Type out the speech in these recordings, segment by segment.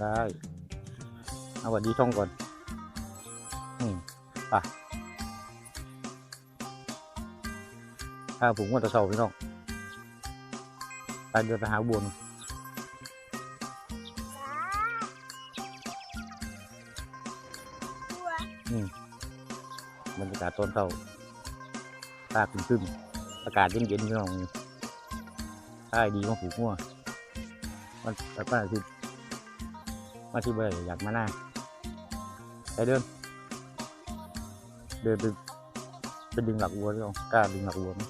ได้ เอาสวัสดีช่องก่อน อืมไป่ะถ้าผมว่าจะเศร้าพี่น้องไปเดินไปหาบวนตัวบรรยากาศตอนเช้าตาขึ้นขึ้นอากาศเย็นเย็นๆพี่น้องใช่ดีมากผูกหัวมันแต่ป้าที่ มาที่เบอยากมาหน้าไปเดินเดินไปไปดึงหลักวัวพี่น้องกล้าดึงหลักวัวไหม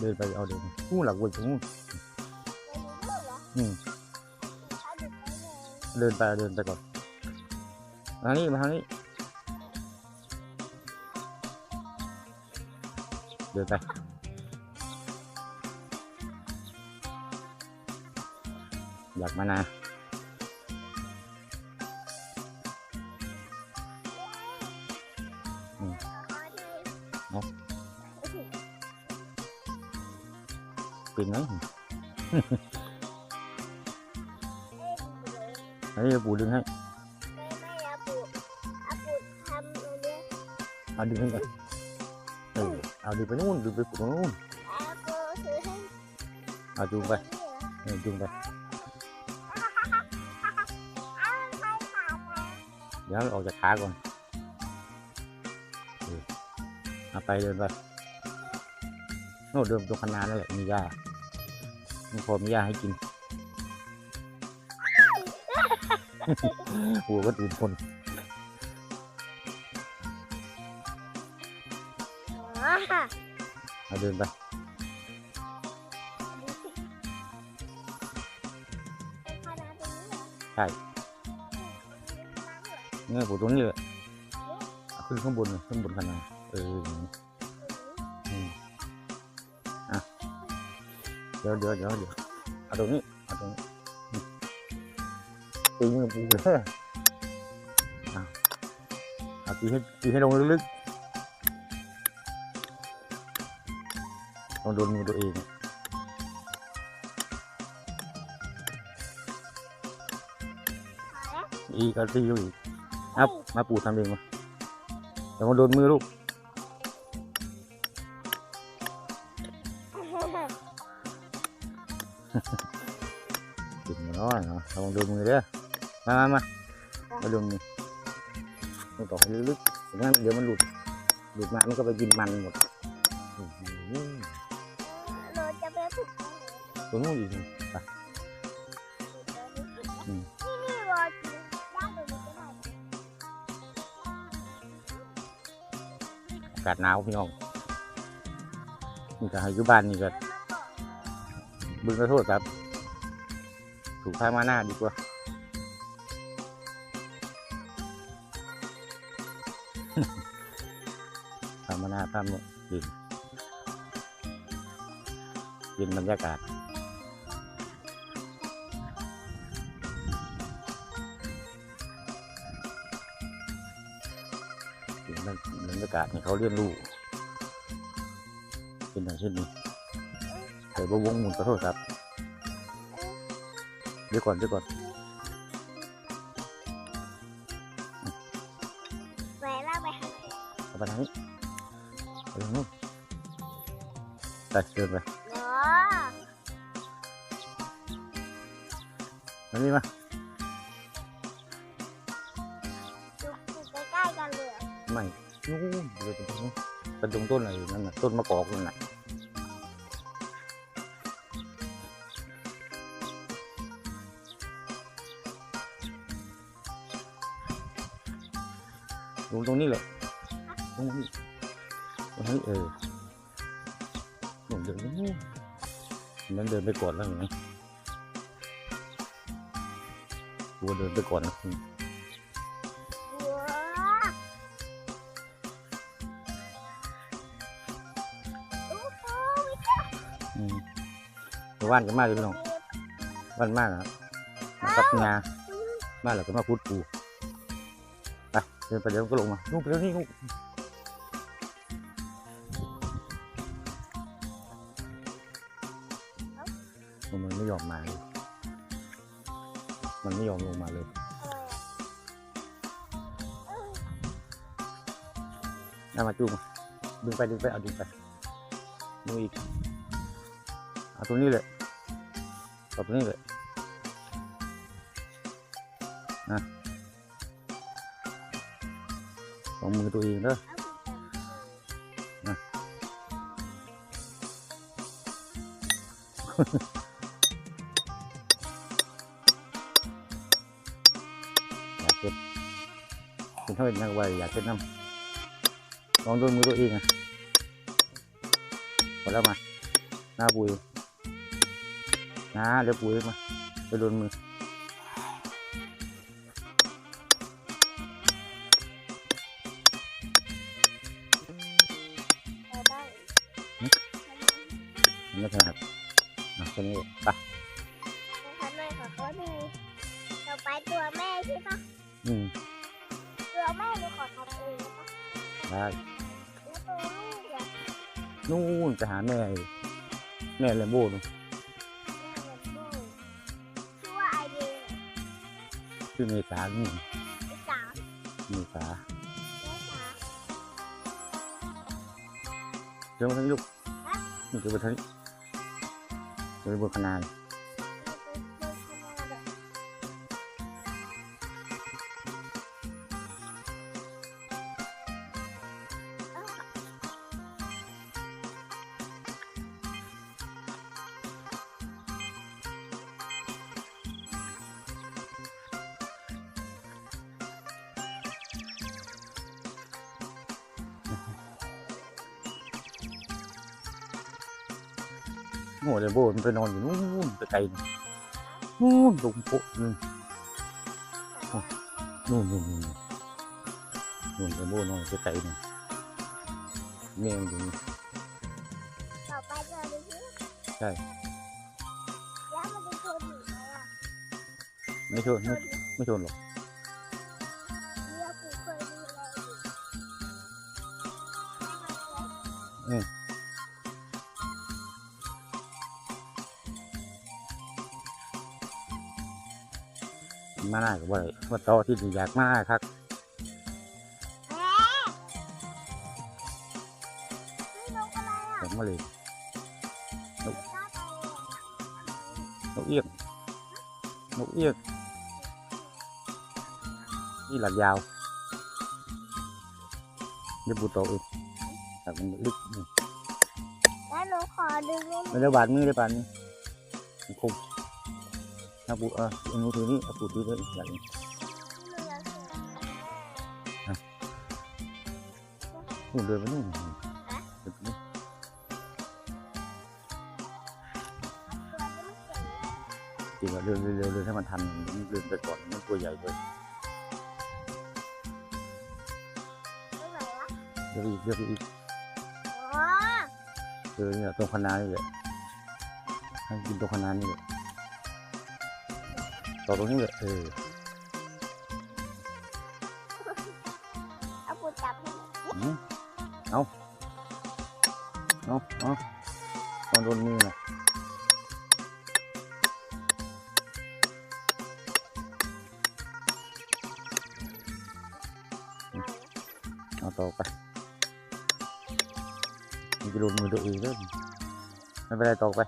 เดินไปเอาเดินงูหลักวัวจะงูจะดูด้เหรออืมเขาดูไปเลยเดินไปเดินไปก่อนทางนี้มาทางนี้ เดินไปอยากมานา เป็นไหมอ๊ะดูเลยอันนี้ปู่ดึงให้ไม่ไม่ปูอาปูทำอันเนี้ยเอาดึงให้ก่อนเออเอาดึงไปนู่นดึงไปปู่นู่นเอาจูงไปเออจูงไปเดี๋ยวออกจากขาก่อนเอาไปเดินไปโน่เดินตรงคันนานั่นแหละมีหญ้า มีพอมีหญ้าให้กินหัวก็ตื่นคนอ๋อเอาเดินไปขนาดนี้เหรอใช่เนี่ยปู่ตรงนี้เลยเอาขึ้นข้างบนเลยข้างบนคันนาเอออย่างนี้อื เดี๋ยวเดี๋ยวเดี๋ยวเดี๋ยวเอาตรงนี้เอาตรงนี้ตีมือปูเลยเอาตีให้ตีให้ลงลึกๆต้องโดนมือตัวเองอีกตีอยู่อีกเอามาปูทำเองมาเดี๋ยวมันโดนมือลูก ติดมาน้อยเนาะลองดูมือเด้อมามามามาดูมือต้องต่อให้ลึกๆไม่งั้นเดี๋ยวมันหลุด หลุดมามันก็ไปกินมันหมดเราจะไปฝึกตัวนู้นอีกนี่ไปนี่รอกินได้ตรงนี้ก็ได้อากาศหนาวพี่น้องนี่ก็ให้อยู่บ้านนี่ก็ บึงกระโทษครับ ถูกทางมาหน้าดีกว่าทามาหน้าทำเนี่ยดินกินบรรยากาศบรรยากาศให้เขาเรียนรู้เป็นอย่างเช่นนี้ ส่บวงหมุนขอโทษครับเดี๋ยวก่อนเดี๋ยวก่อนแหวนเราไปหาเอาไปทางนี้ไปทางนู้นไปเดินไปเนาะมานี่มาอยู่อยู่ใกล้ๆกันเลยเหรอไม่นู้นเลยตรงนู้นเป็นตรงต้นอะไรนั่นน่ะต้นมะกอกนั่นน่ะ ลงตรงนี้เลยตรงนี้ตรงนี้เออลงเดินไปนู่นนั้นเดินไปก่อนแล้วเห็นไหมตัวเดินไปก่อนนะว้าโอ้โหอืมว่านกันมากเลยพี่น้องว่านมากนะครับมากับงามาแล้วก็มาพูดปูไป เดินไปเดี๋ยวก็ลงมาลูกไปเดี๋ยวนี้ลูกมันไม่ยอมมาเลย มันไม่ยอมลงมาเลยเออเออเอามาจูงมาดึงไปดึงไปเอาดึงไปดึงอีกเอาตรงนี้เลยเอาตรงนี้เลยนะ ลองมือตัวเองเด้อเอาไปจับอยากเป็นเป็นเท่า ไม่ถนัดอะแค่นี้ไปนะคะหน่อยขอโทษทีต่อไปตัวแม่ใช่ปะอืมตัวแม่หนูขอทำเองได้ปะได้แล้วตัวลูกอะนู่นไปหาแม่อีกแม่แลมโบ้นู่นแม่เรนโบ้ชื่อว่าไอเดียชื่อเมษานี่สามเมษาแม่สามเดินมาทางนี้ลูกนี่เดินมาทางนี้ เดินบนขนาน โอ้เดยวโบมันไปนอนอยู่นู่นไปไกลนู่นลงโพะนู่นนู่นนู่นนู่นนู่นเดยวโบนอนไปไกลนู่นแม่มันอยู่นี่ต่อไปเจอดูสิใช่แล้วมันจะชนอยู่ไหมอะไม่ชนชไม่นอยู่ไม่ชนหรอกเรือผู มาหน้ากับว่าอะไรว่าต่อที่นี่อยากมาครับแม่นี่นกอะไรอะผมมาเลยไม่กล้าไปเลยนกเอี้ยงนกเอี้ยงนี่หลักยาวเดี๋ยวปูโตเองแต่มันลึกนี่แล้วหนูขอดึงนี่ไม่ได้บาดมือได้บาดนี้มันคม ถ้าปูเออเอามือถือนี่เอาปูถือได้อย่างหนึ่หนูอยากเห็นนู่นเดินไปนู่นเดินไปนู่นตัวนี้มันเจ๋งจริงอะเดินเร็วๆเลยถ้ามันทันมันเดินไปก่อนมันตัวใหญ่เลยไม่ไหวละเดี๋ยวอีกเดี๋ยวอีกเออเนี่ยตรงคณะนี่แหละให้กินตรงคณะนี่แหละ ต่อตรงนี้เลยเออเอาปูจับให้หน่อยอืมเอาเอาเอาโดนมือนะเอาต่อไปมันจะโดนมือตัวเองเลยไม่เป็นไรต่อไป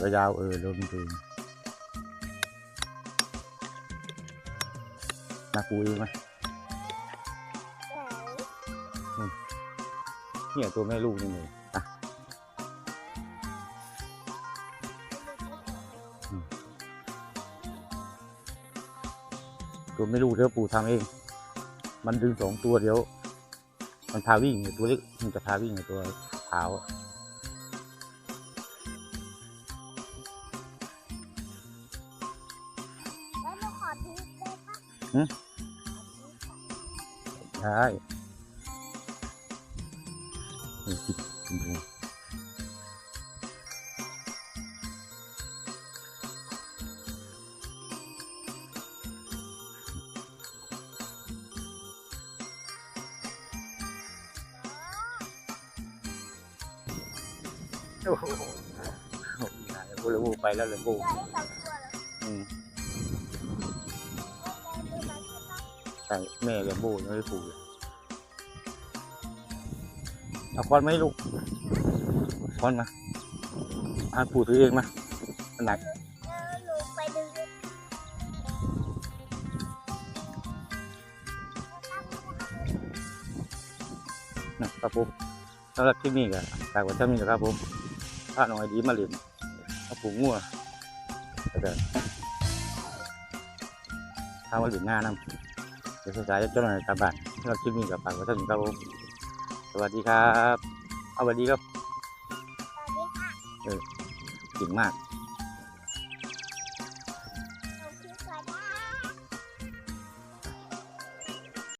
จับยาวเออโดนมือตัวเองนากูเองไหมไหนเนี่ยตัวแม่ลูกนี่เลยอะตัวไม่รู้เดี๋ยวปู่ทำเอง มันดึงสองตัวเดี๋ยว มันพาวิ่งไอ้ตัวเล็กมันจะพาวิ่งไอ้ตัวขา ปะได้นี่จิบดูโอ้โหกูเลยโอ้ไปแล้วเลยโอ้ตัวไอ้สองตัวเหรออืม ใส่แม่เลี้ยงโบยังไม่ได้ผูกเลยเอาคอนไหมลูกคอนมาอาผูกถือเองมามันหนักเออหนนะครับผมสำหรับคลิปนี้ก็ฝากไว้เท่านี้นะครับผมพาน้องไอดีมาเล่นเอาผูกงัวแล้วก็ทำมาเล่นหน้านำ เดี๋ยวสายๆเจ้าหน่อยกลับบ้านสำหรับคลิปนี้ก็ฝากไว้เท่านี้ครับผมสวัสดีครับ เอาสวัสดีครับสวัสดีค่ะเก่งมาก